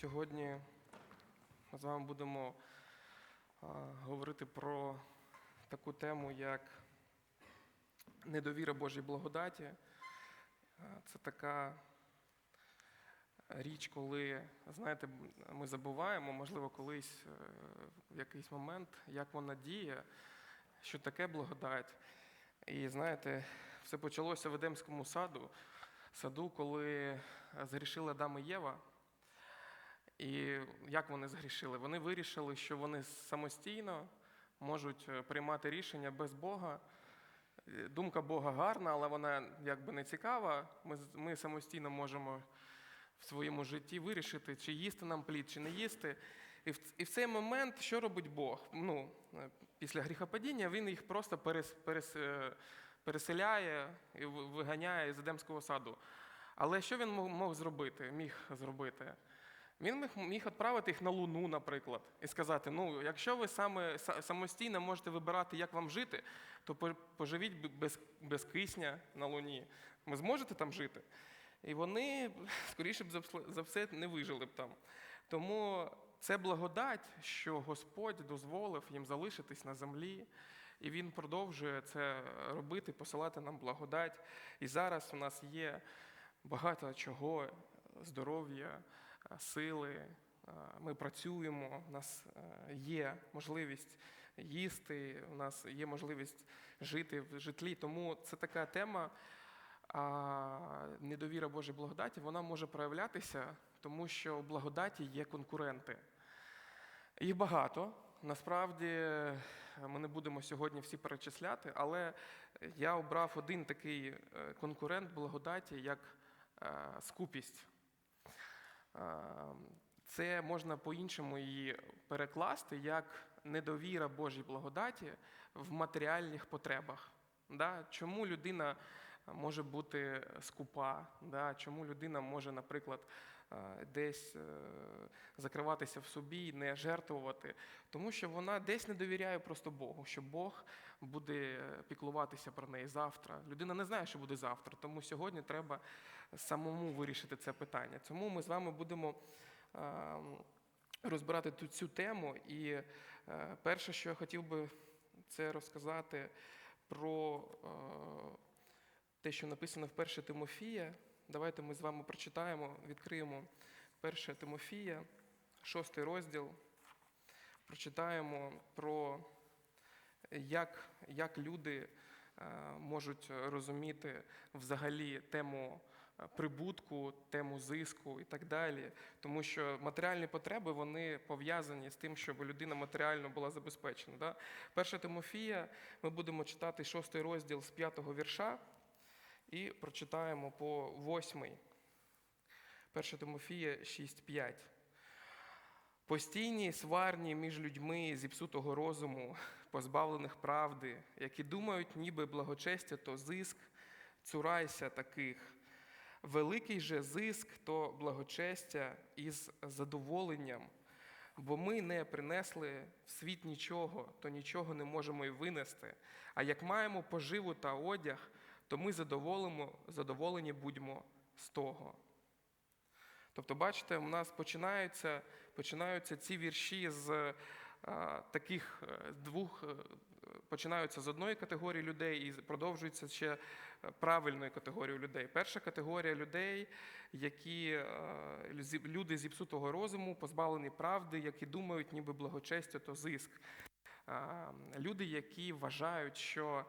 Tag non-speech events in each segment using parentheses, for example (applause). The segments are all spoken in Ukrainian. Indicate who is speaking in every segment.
Speaker 1: Сьогодні ми з вами будемо говорити про таку тему, як недовіра Божій благодаті. Це така річ, коли, знаєте, ми забуваємо, можливо, колись е, в якийсь момент, як вона діє, що таке благодать. І знаєте, все почалося в Едемському саду, саду, коли згрішили Адам і Єва. І як вони згрішили? Вони вирішили, що вони самостійно можуть е, приймати рішення без Бога. Е, Думка Бога гарна, але вона якби не цікава. Ми, ми самостійно можемо в своєму житті вирішити, чи їсти нам плід, чи не їсти. І в, і в цей момент що робить Бог? Ну, е, після гріхопадіння він їх просто перес, перес, переселяє і виганяє з Едемського саду. Але що він мог зробити? Міг зробити? Він міг, відправити їх на Луну, наприклад, і сказати: ну, якщо ви саме самостійно можете вибирати, як вам жити, то поживіть без, без кисня на Луні. Ви зможете там жити? І вони, (laughs) скоріше б за все, не вижили б там. Тому це благодать, що Господь дозволив їм залишитись на землі, і Він продовжує це робити, посилати нам благодать. І зараз у нас є багато чого, здоров'я, сили. е, Ми працюємо, у нас е, є можливість їсти, у нас є можливість жити в житлі. Тому це така тема. Недовіра Божій благодаті вона може проявлятися, тому що у благодаті є конкуренти. Їх багато. Насправді ми не будемо сьогодні всі перечисляти, але я обрав один такий е, конкурент благодаті, як е, скупість. Е, Це можна по-іншому її перекласти як недовіра Божій благодаті в матеріальних потребах. Да? Чому людина може бути скупа? Да? Чому людина може, наприклад, е, десь е, закриватися в собі, і не жертвувати? Тому що вона десь не довіряє просто Богу, що Бог буде піклуватися про неї завтра. Людина не знає, що буде завтра, тому сьогодні треба самому вирішити це питання. Тому ми з вами будемо. Розбирати ту- цю тему, і е, перше, що я хотів би це розказати про е, те, що написано в 1 Тимофія. Давайте ми з вами прочитаємо, відкриємо 1 Тимофія, 6 розділ. Прочитаємо про як, як люди е, можуть розуміти взагалі тему прибутку, тему зиску і так далі. Тому що матеріальні потреби вони пов'язані з тим, щоб людина матеріально була забезпечена. Да? Перша Тимофія, ми будемо читати 6 розділ з 5 вірша і прочитаємо по 8. 1 Тимофія 6.5. Постійні сварні між людьми зіпсутого розуму, позбавлених правди, які думають, ніби благочестя то зиск, цурайся таких. Великий же зиск то благочестя із задоволенням, бо ми не принесли в світ нічого, то нічого не можемо й винести. А як маємо поживу та одяг, то ми задоволимо, задоволені будьмо з того. Тобто, бачите, у нас починаються, починаються ці вірші з е, таких е, двох, е, починаються з одної категорії людей і продовжуються ще е, правильною категорією людей. Перша категорія людей, які е, люди зіпсутого розуму, позбавлені правди, які думають, ніби благочестя то зиск. Е, Люди, які вважають, що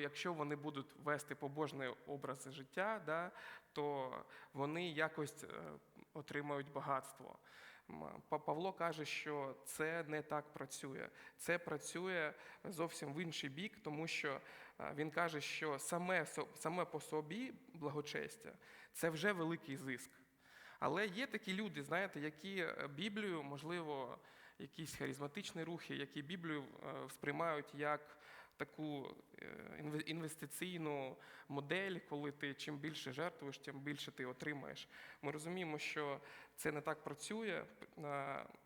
Speaker 1: якщо вони будуть вести побожний образ життя, то вони якось отримають багатство. Павло каже, що це не так працює. Це працює зовсім в інший бік, тому що е, він каже, що саме, саме по собі благочестя це вже великий зиск. Але є такі люди, знаєте, які е, Біблію, можливо, якісь харизматичні рухи, які Біблію е, сприймають як таку е, інвестиційну модель, коли ти чим більше жертвуєш, тим більше ти отримаєш. Ми розуміємо, що це не так працює.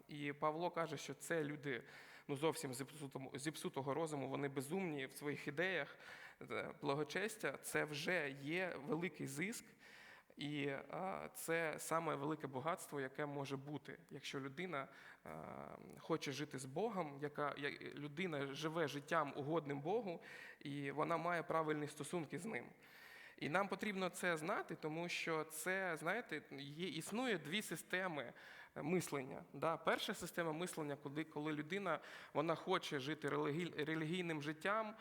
Speaker 1: І Павло каже, що це люди ну, зовсім зіпсутого розуму, вони безумні в своїх ідеях. Е, Благочестя це вже є великий зиск. І е, це саме велике багатство, яке може бути, якщо людина е, хоче жити з Богом, яка людина живе життям угодним Богу, і вона має правильні стосунки з ним. І нам потрібно це знати, тому що це, знаєте, є, існує дві системи е, мислення. Да? Перша система мислення, коли, коли людина вона хоче жити релігій, релігійним життям,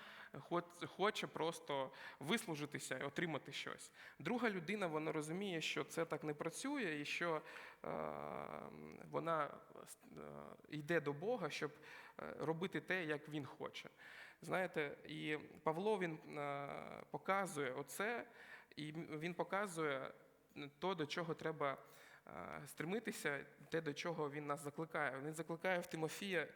Speaker 1: хоче просто вислужитися і отримати щось. Друга людина вона розуміє, що це так не працює, і що е, вона е, йде до Бога, щоб е, робити те, як він хоче. Знаєте, і Павло він показує оце, і він показує то, до чого треба стремитися, те, до чого він нас закликає. Він закликає в Тимофія,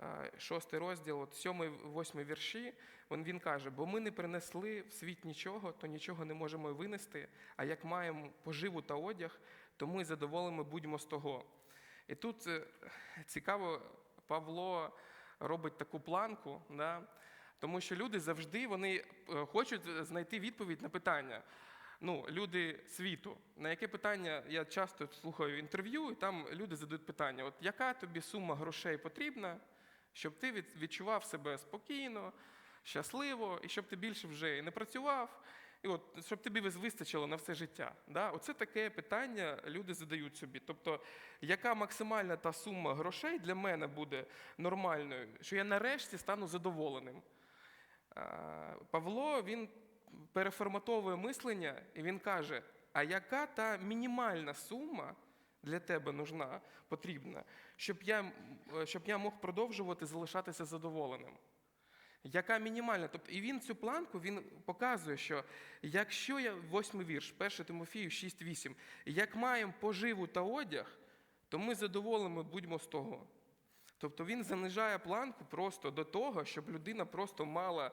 Speaker 1: е, шостий розділ, от сьомий, восьмий вірші. Він, він каже: бо ми не принесли в світ нічого, то нічого не можемо винести. А як маємо поживу та одяг, то ми задоволені будьмо з того. І тут е, цікаво, Павло робить таку планку, да? тому що люди завжди вони е, хочуть знайти відповідь на питання. Ну, люди світу. На яке питання я часто слухаю інтерв'ю, і там люди задають питання: от яка тобі сума грошей потрібна, щоб ти відчував себе спокійно, щасливо, і щоб ти більше вже і не працював, і от щоб тобі вистачило на все життя. Да? Оце таке питання люди задають собі. Тобто, яка максимальна та сума грошей для мене буде нормальною, що я нарешті стану задоволеним. Павло він переформатовує мислення, і він каже: а яка та мінімальна сума для тебе нужна, потрібна, щоб я, е, щоб я мог продовжувати залишатися задоволеним? Яка мінімальна? Тобто, і він цю планку він показує, що якщо я восьмий вірш, 1 Тимофію 6.8, як маємо поживу та одяг, то ми задоволені будьмо з того. Тобто він занижає планку просто до того, щоб людина просто мала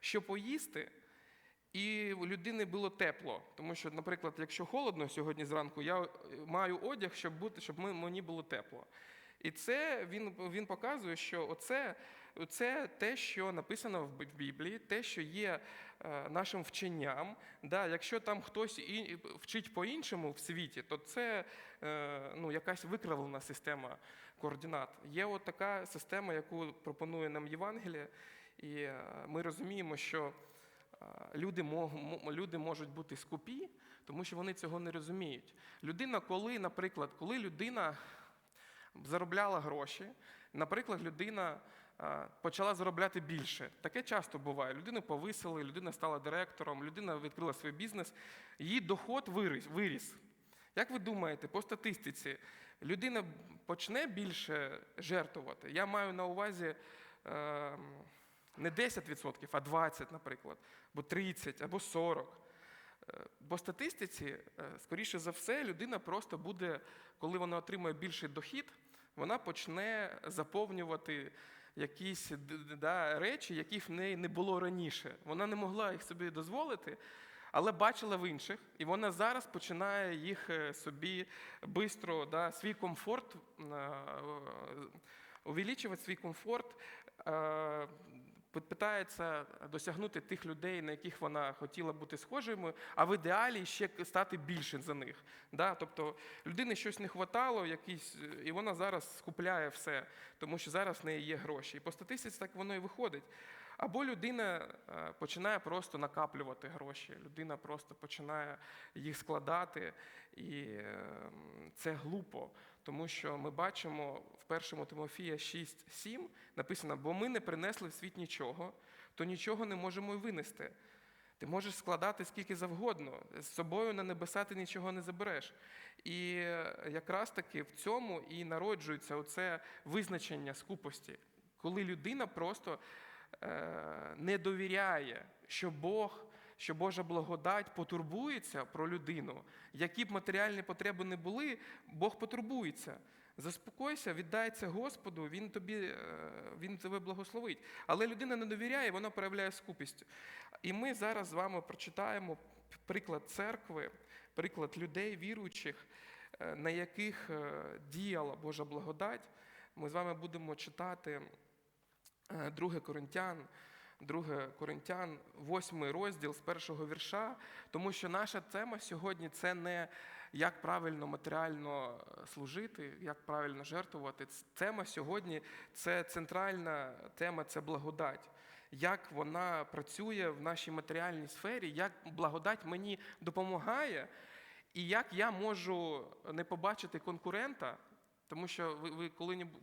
Speaker 1: що поїсти, і у людини було тепло. Тому що, наприклад, якщо холодно сьогодні зранку, я е, маю одяг, щоб бути, щоб мені було тепло. І це він, він показує, що оце, це те, що написано в Біблії, те, що є е, нашим вченням. Да, якщо там хтось і вчить по-іншому в світі, то це е, ну, якась викривлена система координат. Є от така система, яку пропонує нам Євангеліє, і ми розуміємо, що люди, мо- мо- люди можуть бути скупі, тому що вони цього не розуміють. Людина, коли, наприклад, коли людина заробляла гроші, наприклад, людина е, почала заробляти більше. Таке часто буває. Людину повисили, людина стала директором, людина відкрила свій бізнес, її доход виріс. Як ви думаєте, по статистиці, людина почне більше жертвувати? Я маю на увазі е, не 10%, а 20%, наприклад, або 30%, або 40%. Е, статистиці, е, скоріше за все, людина просто буде, коли вона отримує більший дохід, вона почне заповнювати якісь да, речі, яких в неї не було раніше. Вона не могла їх собі дозволити, але бачила в інших, і вона зараз починає їх е, собі швидко, да, свій комфорт, увеличувати свій комфорт, питається досягнути тих людей, на яких вона хотіла бути схожими, а в ідеалі ще стати більше за них. Да? Тобто людині щось не хватало, якісь, і вона зараз скупляє все, тому що зараз в неї є гроші. І по статистиці так воно і виходить. Або людина е, починає просто накаплювати гроші, людина просто починає їх складати, і е, це глупо, тому що ми бачимо в 1 Тимофія 6.7 написано, бо ми не принесли в світ нічого, то нічого не можемо й винести. Ти можеш складати скільки завгодно, з собою на небеса ти нічого не забереш. І якраз таки в цьому і народжується оце визначення скупості, коли людина просто е, не довіряє, що Бог, що Божа благодать потурбується про людину, які б матеріальні потреби не були, Бог потурбується. Заспокойся, віддай це Господу, Він тобі е, він тебе благословить. Але людина не довіряє, вона проявляє скупість. І ми зараз з вами прочитаємо приклад церкви, приклад людей віруючих, е, на яких е, діяла Божа благодать. Ми з вами будемо читати 2 Коринтян, 2 Коринтян, 8 розділ з першого вірша, тому що наша тема сьогодні це не як правильно матеріально служити, як правильно жертвувати. Тема сьогодні це центральна тема, це благодать. Як вона працює в нашій матеріальній сфері, як благодать мені допомагає, і як я можу не побачити конкурента, тому що ви,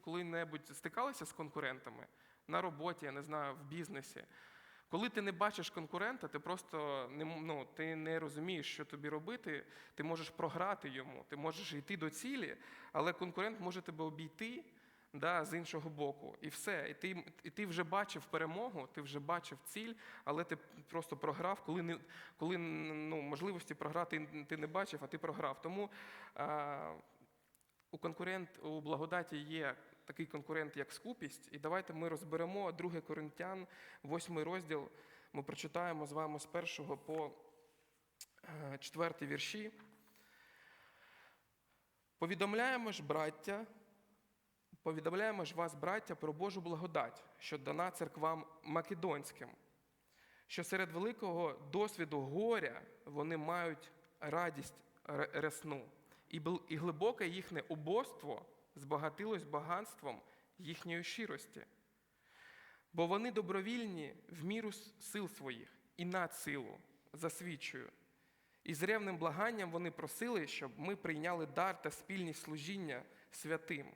Speaker 1: коли-небудь стикалися з конкурентами на роботі, я не знаю, в бізнесі. Коли ти не бачиш конкурента, ти просто не, ну, ти не розумієш, що тобі робити, ти можеш програти йому, ти можеш йти до цілі, але конкурент може тебе обійти да, з іншого боку. І все. І ти, і ти вже бачив перемогу, ти вже бачив ціль, але ти просто програв, коли, не, коли ну, можливості програти ти не бачив, а ти програв. Тому а, у конкурент у благодаті є такий конкурент, як скупість. І давайте ми розберемо 2 Коринтян, 8 розділ. Ми прочитаємо з вами з першого по е, четвертий вірші. Повідомляємо ж, браття, повідомляємо ж вас, браття, про Божу благодать, що дана церквам македонським, що серед великого досвіду горя вони мають радість ре- рясну, і і глибоке їхнє убоство збагатилось багатством їхньої щирості. Бо вони добровільні в міру сил своїх і над силу, засвідчую. І з ревним благанням вони просили, щоб ми прийняли дар та спільність служіння святим.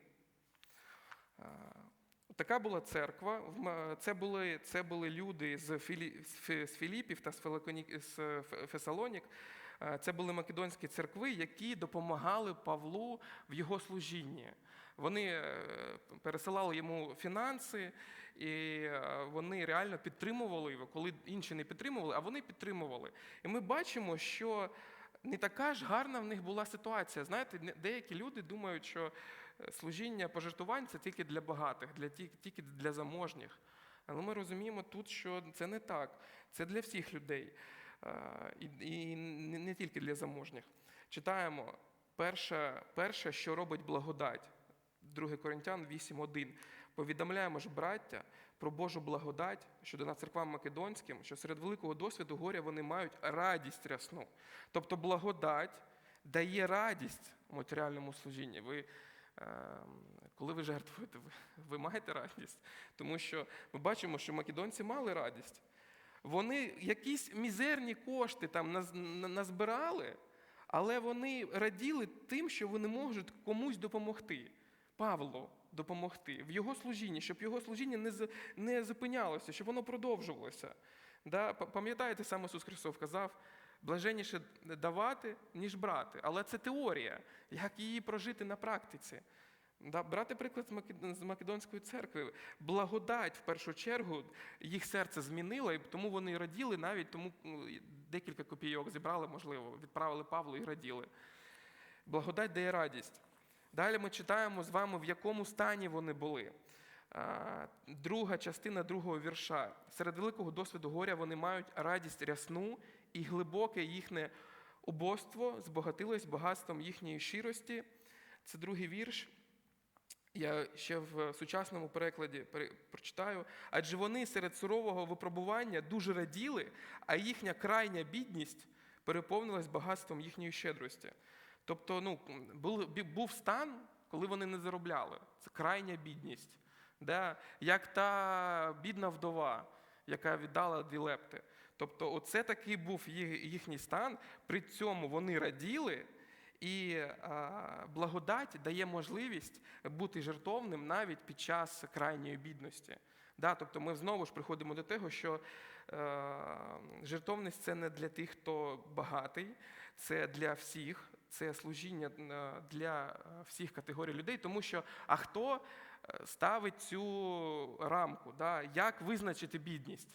Speaker 1: Така була церква. Це були, це були люди з, Філі, з Фі- з Філіпів та з Фесалонік. А, Це були македонські церкви, які допомагали Павлу в його служінні. Вони е, пересилали йому фінанси, і е, вони реально підтримували його, коли інші не підтримували, а вони підтримували. І ми бачимо, що не така ж гарна в них була ситуація. Знаєте, деякі люди думають, що е, служіння пожертвувань це тільки для багатих, для тільки для заможніх. Але ми розуміємо тут, що це не так. Це для всіх людей. Е, І, не тільки для заможніх. Читаємо перше, перше, що робить благодать. 2 Коринтян 8.1. Повідомляємо ж, браття, про Божу благодать, що дана церквам македонським, що серед великого досвіду горя вони мають радість рясну. Тобто благодать дає радість матеріальному служінні. Ви, е, коли ви жертвуєте, ви маєте радість. Тому що ми бачимо, що македонці мали радість. Вони якісь мізерні кошти там назбирали, але вони раділи тим, що вони можуть комусь допомогти. Павлу допомогти в його служінні, щоб його служіння не, не зупинялося, щоб воно продовжувалося. Да? Пам'ятаєте, сам Ісус Христос казав, блаженніше давати, ніж брати. Але це теорія, як її прожити на практиці. Брати приклад з Макед- Македонської церкви. Благодать в першу чергу їх серце змінила, і тому вони раділи навіть тому ну, декілька копійок зібрали, можливо, відправили Павлу і раділи. Благодать дає радість. Далі ми читаємо з вами, в якому стані вони були. Друга частина другого вірша. Серед великого досвіду горя вони мають радість рясну і глибоке їхнє убоство збагатилось багатством їхньої щирості. Це другий вірш. Я ще в сучасному перекладі пере- прочитаю. Адже вони серед сурового випробування дуже раділи, а їхня крайня бідність переповнилась багатством їхньої щедрості. Тобто, ну, був, стан, коли вони не заробляли. Це крайня бідність. Да? Як та бідна вдова, яка віддала дві лепти. Тобто, оце такий був їхній стан. При цьому вони раділи, і благодать дає можливість бути жертовним навіть під час крайньої бідності. Да, тобто ми знову ж приходимо до того, що е, жертовність це не для тих, хто багатий, це для всіх, це служіння е, для е, всіх категорій людей, тому що а хто ставить цю рамку? Да? Як визначити бідність?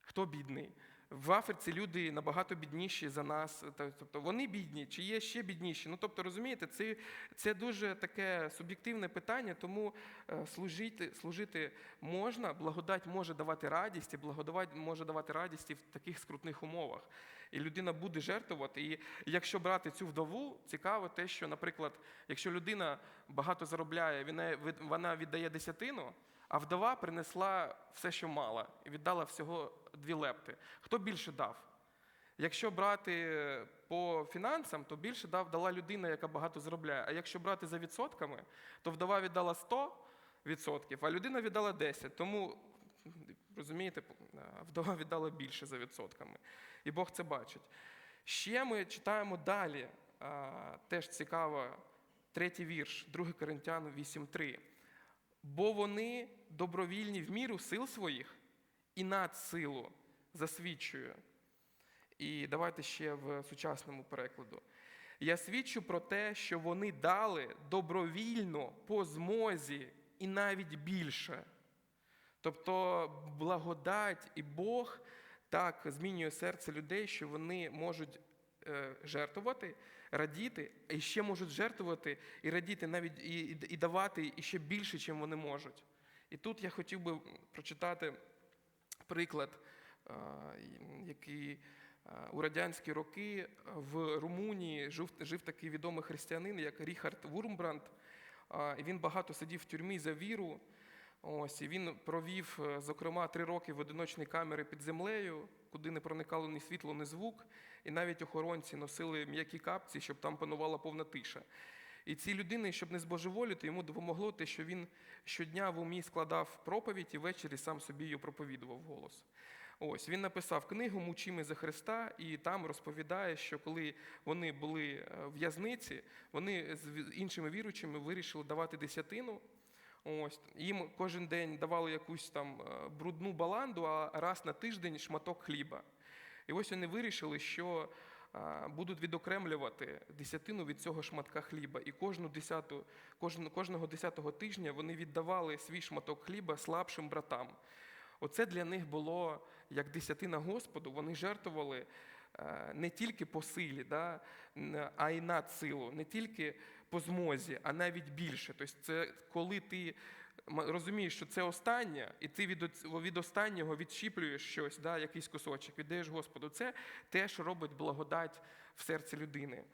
Speaker 1: Хто бідний? В Африці люди набагато бідніші за нас. Тобто вони бідні, чи є ще бідніші. Ну тобто, розумієте, це, це дуже таке суб'єктивне питання, тому е, служити, служити можна, благодать може давати радість, і благодать може давати радість в таких скрутних умовах. І людина буде жертвувати. І якщо брати цю вдову, цікаво те, що, наприклад, якщо людина багато заробляє, вона віддає десятину, а вдова принесла все, що мала, і віддала всього дві лепти. Хто більше дав? Якщо брати по фінансам, то більше дав дала людина, яка багато заробляє. А якщо брати за відсотками, то вдова віддала 100 відсотків, а людина віддала 10. Тому розумієте, вдова віддала більше за відсотками. І Бог це бачить. Ще ми читаємо далі, а, теж цікаво, третій вірш, 2 Коринтян 8.3. Бо вони добровільні в міру сил своїх і над силу засвідчує. І давайте ще в сучасному перекладу. Я свідчу про те, що вони дали добровільно по змозі і навіть більше. Тобто благодать і Бог так змінює серце людей, що вони можуть е, жертвувати, радіти, і ще можуть жертвувати і радіти навіть і давати і ще більше, чим вони можуть. І тут я хотів би прочитати приклад, е, який е, у радянські роки в Румунії жив, жив такий відомий християнин, як Ріхард Вурмбранд. Е, Він багато сидів в тюрмі за віру. Ось, і він провів, е, зокрема, три роки в одиночній камері під землею, куди не проникало ні світло, ні звук, і навіть охоронці носили м'які капці, щоб там панувала повна тиша. І цій людини, щоб не збожеволіти, йому допомогло те, що він щодня в умі складав проповідь і ввечері сам собі її проповідував голос. Ось він написав книгу Мучими за Христа, і там розповідає, що коли вони були е, в'язниці, вони з іншими віруючими вирішили давати десятину. Ось їм кожен день давали якусь там е, брудну баланду, а раз на тиждень шматок хліба. І ось вони вирішили, що будуть відокремлювати десятину від цього шматка хліба. І кожну десяту, кожного десятого тижня вони віддавали свій шматок хліба слабшим братам. Оце для них було як десятина Господу. Вони жертвували е, не тільки по силі, да, а й над силу, не тільки по змозі, а навіть більше. Тобто, це коли ти розумієш, що це останнє, і ти від, від останнього відщіплюєш щось, да, якийсь кусочок, віддаєш Господу. Це те, що робить благодать в серці людини.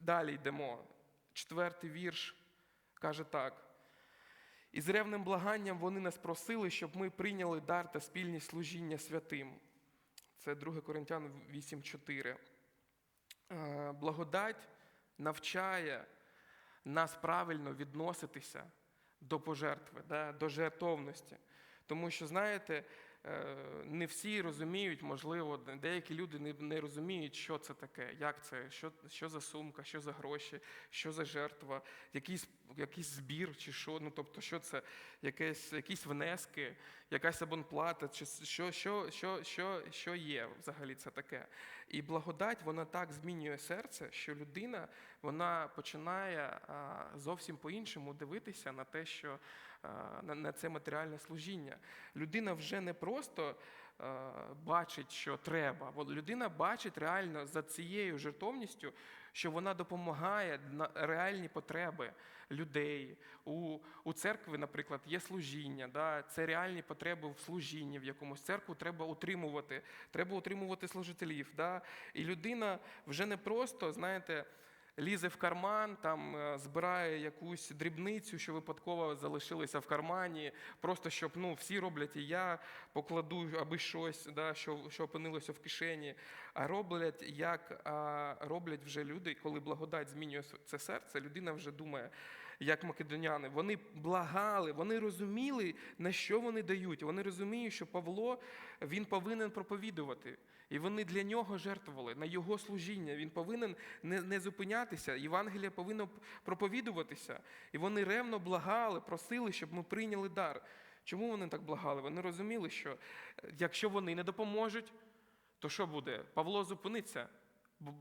Speaker 1: Далі йдемо. Четвертий вірш каже так. І з ревним благанням вони нас просили, щоб ми прийняли дар та спільність служіння святим. Це 2 Коринтян 8.4. Е, Благодать навчає нас правильно відноситися до пожертви, да, до жертовності. Тому що, знаєте, не всі розуміють, можливо, деякі люди не, не розуміють, що це таке, як це, що, що за сумка, що за гроші, що за жертва, якийсь, якийсь збір чи що. Ну, тобто, що це, якесь, якісь внески, якась абонплата, чи що, що, що, що, що є взагалі це таке. І благодать вона так змінює серце, що людина вона починає зовсім по-іншому дивитися на те, що на, це матеріальне служіння. Людина вже не просто бачить, що треба, людина бачить реально за цією жертовністю, що вона допомагає на реальні потреби людей. У, у церкві, наприклад, є служіння, да, це реальні потреби в служінні в якомусь церкву треба утримувати, треба утримувати служителів. Да, і людина вже не просто, знаєте, лізе в карман, там е, збирає якусь дрібницю, що випадково залишилася в кармані, просто щоб ну, всі роблять, і я покладу аби щось, да, що, що опинилося в кишені. А роблять, як а, роблять вже люди, коли благодать змінює це серце, людина вже думає, як македоняни. Вони благали, вони розуміли, на що вони дають. Вони розуміють, що Павло він повинен проповідувати. І вони для нього жертвували на його служіння. Він повинен не, не зупинятися. Євангелія повинно проповідуватися. І вони ревно благали, просили, щоб ми прийняли дар. Чому вони так благали? Вони розуміли, що е, якщо вони не допоможуть, то що буде? Павло зупиниться.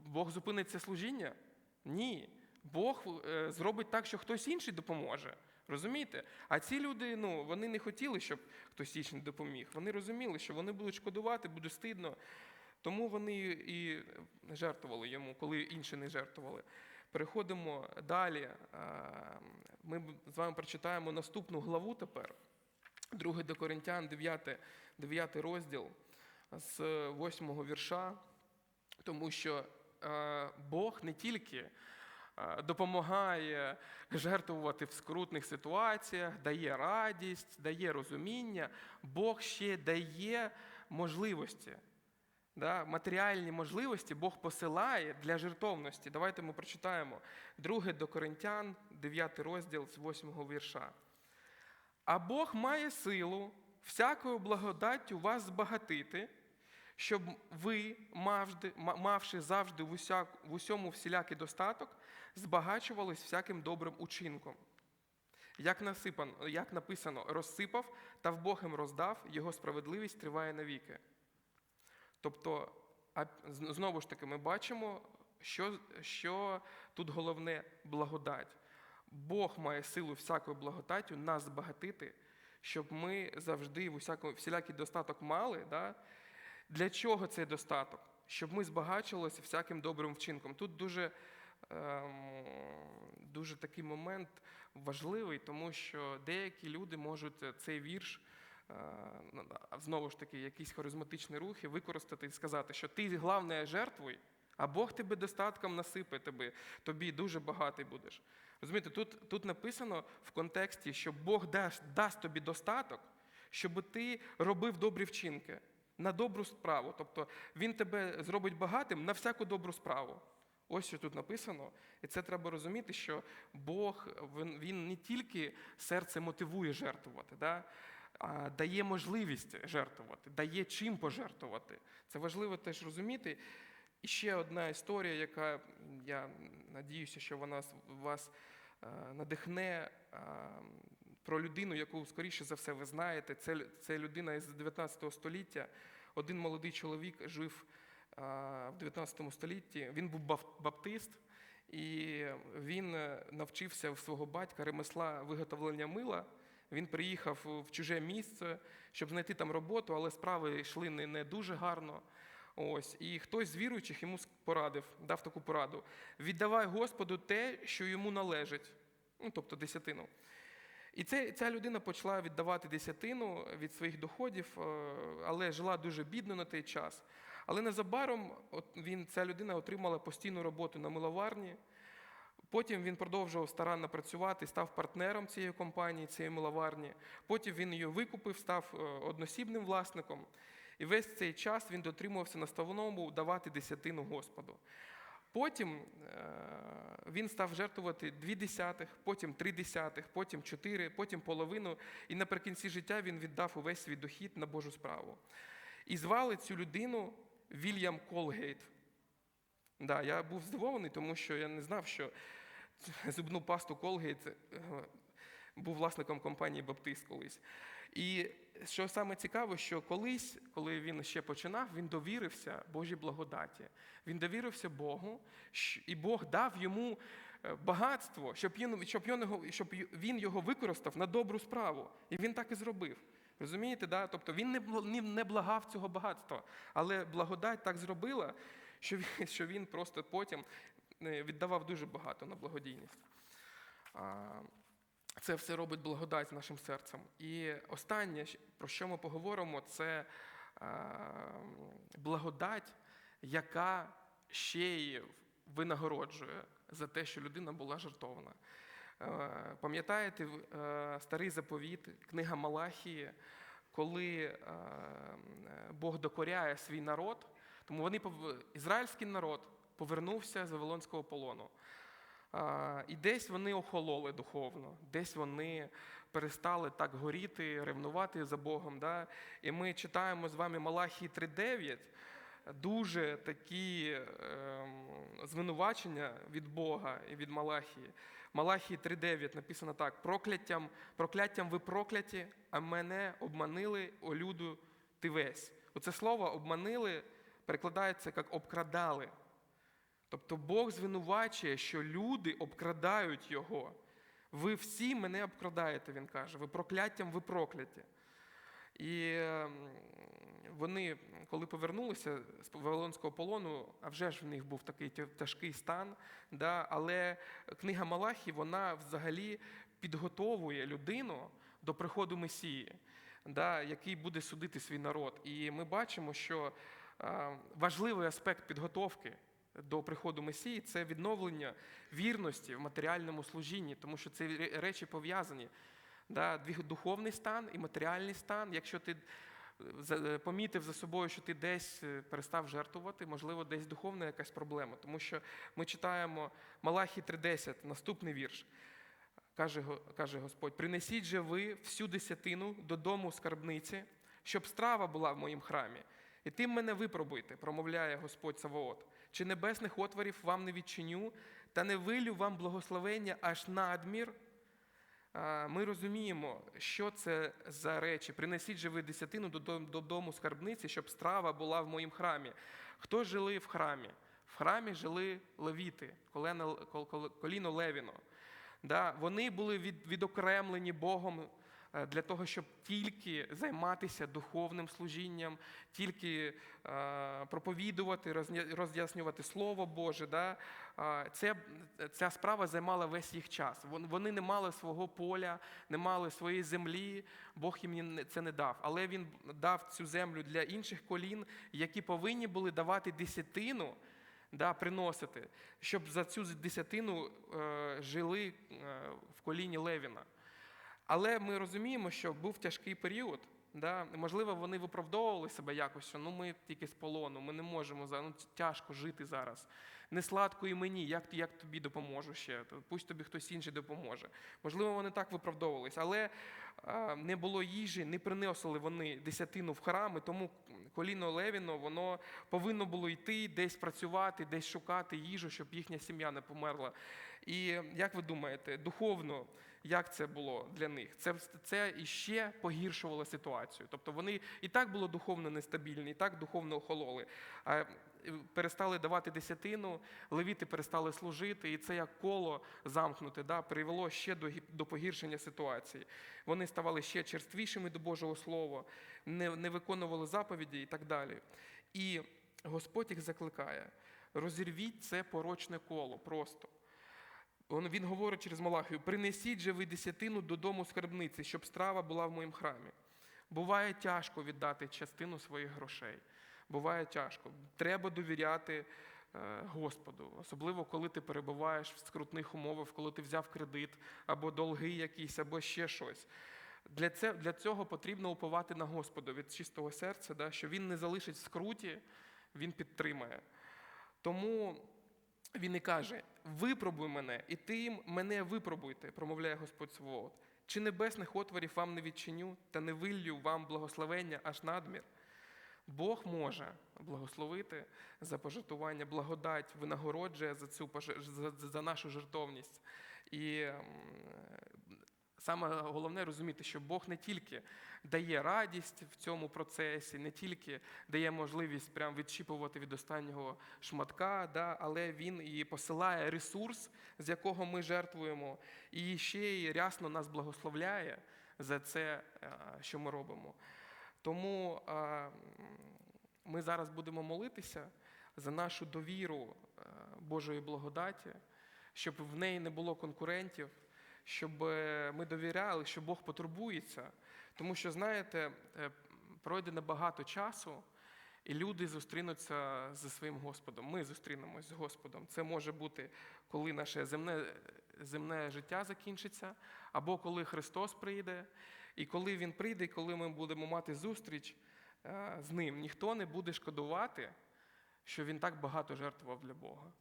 Speaker 1: Бог зупинить це служіння? Ні. Бог е, зробить так, що хтось інший допоможе. Розумієте? А ці люди, ну, вони не хотіли, щоб хтось інший допоміг. Вони розуміли, що вони будуть шкодувати, буде стидно. Тому вони і жертвували йому, коли інші не жертвували. Переходимо далі. Ми з вами прочитаємо наступну главу тепер. 2 до Коринтян, 9, 9 розділ з 8 вірша, тому що е, Бог не тільки е, допомагає жертвувати в скрутних ситуаціях, дає радість, дає розуміння. Бог ще дає можливості. Да, матеріальні можливості Бог посилає для жертовності. Давайте ми прочитаємо 2 до Коринтян, 9 розділ з 8 вірша. А Бог має силу всякою благодаттю вас збагатити, щоб ви, мавши завжди в усьому всілякий достаток, збагачувались всяким добрим учинком. Як, насипан, як написано, розсипав та в Богом роздав, його справедливість триває навіки. Тобто, знову ж таки, ми бачимо, що, що тут головне благодать. Бог має силу всякою благодаттю нас збагатити, щоб ми завжди в усякому, всілякий достаток мали. Да? Для чого цей достаток? Щоб ми збагачувалися всяким добрим вчинком. Тут дуже, дуже такий момент важливий, тому що деякі люди можуть е, цей вірш, е, знову ж таки, якісь харизматичні рухи використати і сказати, що ти головне жертвуй, а Бог тебе достатком насипе тобі, тобі дуже багатий будеш. Розумієте, тут, тут написано в контексті, що Бог дасть, дасть тобі достаток, щоб ти робив добрі вчинки на добру справу. Тобто він тебе зробить багатим на всяку добру справу. Ось що тут написано, і це треба розуміти, що Бог він, не тільки серце мотивує жертвувати, да? а дає можливість жертвувати, дає чим пожертвувати. Це важливо теж розуміти. І ще одна історія, яка я надіюся, що вона вас е, надихне е, про людину, яку скоріше за все ви знаєте. Це, це людина із 19 століття. Один молодий чоловік жив в 19 столітті. Він був баптист, і він е, навчився в свого батька ремесла виготовлення мила. Він приїхав в чуже місце, щоб знайти там роботу, але справи йшли не, не дуже гарно. Ось, і хтось з віруючих йому порадив, дав таку пораду: віддавай Господу те, що йому належить, ну, тобто десятину. І це, ця людина почала віддавати десятину від своїх доходів, е, але жила дуже бідно на той час. Але незабаром він, ця людина отримала постійну роботу на миловарні. Потім він продовжував старанно працювати, став партнером цієї компанії, цієї миловарні. Потім він її викупив, став е, односібним власником. І весь цей час він дотримувався наставному давати десятину Господу. Потім е, він став жертвувати дві десятих, потім три десятих, потім чотири, потім половину. І наприкінці життя він віддав увесь свій дохід на Божу справу. І звали цю людину Вільям Колгейт. Да, я був здивований, тому що я не знав, що зубну пасту Колгейт е, був власником компанії Баптист колись. І що саме цікаво, що колись, коли він ще починав, він довірився Божій благодаті. Він довірився Богу, і Бог дав йому е, багатство, щоб він, щоб він, його, щоб він його використав на добру справу. І він так і зробив. Розумієте, да? тобто він не, бл- не благав цього багатства, але благодать так зробила, що він, (laughs) просто потім е, віддавав дуже багато на благодійність. Це все робить благодать нашим серцем. І останнє, про що ми поговоримо, це благодать, яка ще й винагороджує за те, що людина була жертована. Е, Пам'ятаєте е, старий заповіт, книга Малахії, коли е, Бог докоряє свій народ, тому вони ізраїльський народ повернувся з Вавилонського полону. І десь вони охололи духовно, десь вони перестали так горіти, ревнувати за Богом. Да? І ми читаємо з вами Малахії 3.9, дуже такі ем, звинувачення від Бога і від Малахії. Малахії 3.9 написано так: прокляттям, прокляттям ви прокляті, а мене обманили, о люду ти весь. Оце слово обманили перекладається як обкрадали. Тобто Бог звинувачує, що люди обкрадають його. Ви всі мене обкрадаєте, він каже. Ви прокляттям, ви прокляті. І ем, вони, коли повернулися з Вавилонського полону, а вже ж в них був такий тяжкий стан, да, але книга Малахі, вона взагалі підготовує людину до приходу Месії, да, який буде судити свій народ. І ми бачимо, що е, важливий аспект підготовки до приходу Месії це відновлення вірності в матеріальному служінні, тому що ці речі пов'язані. Да, духовний стан і матеріальний стан. Якщо ти е, е, помітив за собою, що ти десь е, перестав жертвувати, можливо, десь духовна якась проблема. Тому що ми читаємо Малахі 3.10, наступний вірш. Каже, каже Господь: принесіть же ви всю десятину додому скарбниці, щоб страва була в моїм храмі. І тим мене випробуйте, промовляє Господь Саваот. Чи небесних отворів вам не відчиню, та не вилю вам благословення аж надмір. Ми розуміємо, що це за речі. Принесіть же ви десятину додому, скарбниці, щоб страва була в моїм храмі. Хто жили в храмі? В храмі жили левіти, коліно Левіно. Вони були від, відокремлені Богом для того, щоб тільки займатися духовним служінням, тільки е, проповідувати, роз'яснювати Слово Боже. Да? Це, ця справа займала весь їх час. Вони не мали свого поля, не мали своєї землі, Бог їм це не дав. Але Він дав цю землю для інших колін, які повинні були давати десятину да, приносити, щоб за цю десятину е, жили е, в коліні Левіна. Але ми розуміємо, що був тяжкий період. Да? Можливо, вони виправдовували себе якось, що ну ми тільки з полону, ми не можемо ну, тяжко жити зараз. Не сладко і мені, як, як тобі допоможу ще? Пусть тобі хтось інший допоможе. Можливо, вони так виправдовувались, але е, не було їжі, не приносили вони десятину в храм, і тому коліно Левіно воно повинно було йти десь працювати, десь шукати їжу, щоб їхня сім'я не померла. І як ви думаєте, духовно, як це було для них? Це, це іще погіршувало ситуацію. Тобто вони і так було духовно нестабільні, і так духовно охололи. А е, перестали давати десятину, левіти перестали служити, і це як коло замкнуте, да, привело ще до, до погіршення ситуації. Вони ставали ще черствішими до Божого Слова, не, не виконували заповіді і так далі. І Господь їх закликає: розірвіть це порочне коло просто. Він говорить через Малахію: принесіть же ви десятину додому скарбниці, щоб страва була в моїм храмі. Буває тяжко віддати частину своїх грошей. Буває тяжко. Треба довіряти е, Господу, особливо коли ти перебуваєш в скрутних умовах, коли ти взяв кредит або долги якісь, або ще щось. Для, це, для цього потрібно уповати на Господа від чистого серця, да, що Він не залишить в скруті, Він підтримає. Тому він і каже: випробуй мене, і ти мене випробуйте, промовляє Господь Савоот. Чи небесних отворів вам не відчиню, та не виллю вам благословення аж надмір? Бог може благословити за пожертвування, благодать винагороджує за цю за, за нашу жертовність. І саме головне розуміти, що Бог не тільки дає радість в цьому процесі, не тільки дає можливість прям відчіпувати від останнього шматка, да, але він і посилає ресурс, з якого ми жертвуємо, і ще й рясно нас благословляє за це, е, що ми робимо. Тому е, ми зараз будемо молитися за нашу довіру е, Божої благодаті, щоб в неї не було конкурентів, щоб е, ми довіряли, що Бог потурбується. Тому що, знаєте, е, пройде небагато часу, і люди зустрінуться зі своїм Господом. Ми зустрінемось з Господом. Це може бути, коли наше земне, земне життя закінчиться, або коли Христос прийде. І коли Він прийде, і коли ми будемо мати зустріч е, з ним, ніхто не буде шкодувати, що він так багато жертвував для Бога.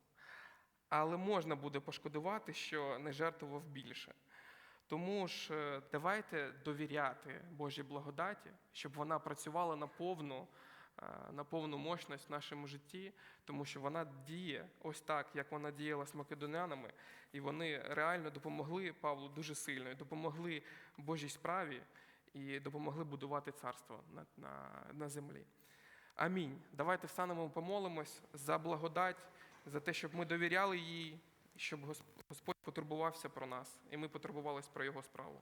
Speaker 1: Але можна буде пошкодувати, що не жертвував більше. Тому ж е, давайте довіряти Божій благодаті, щоб вона працювала на повну, е, на повну мощність в нашому житті, тому що вона діє ось так, як вона діяла з македонянами, і вони реально допомогли Павлу дуже сильно, допомогли Божій справі і допомогли будувати царство на, на, на землі. Амінь. Давайте встанемо, помолимось за благодать, за те, щоб ми довіряли їй, щоб Гос- Господь потурбувався про нас, і ми потурбувалися про його справу.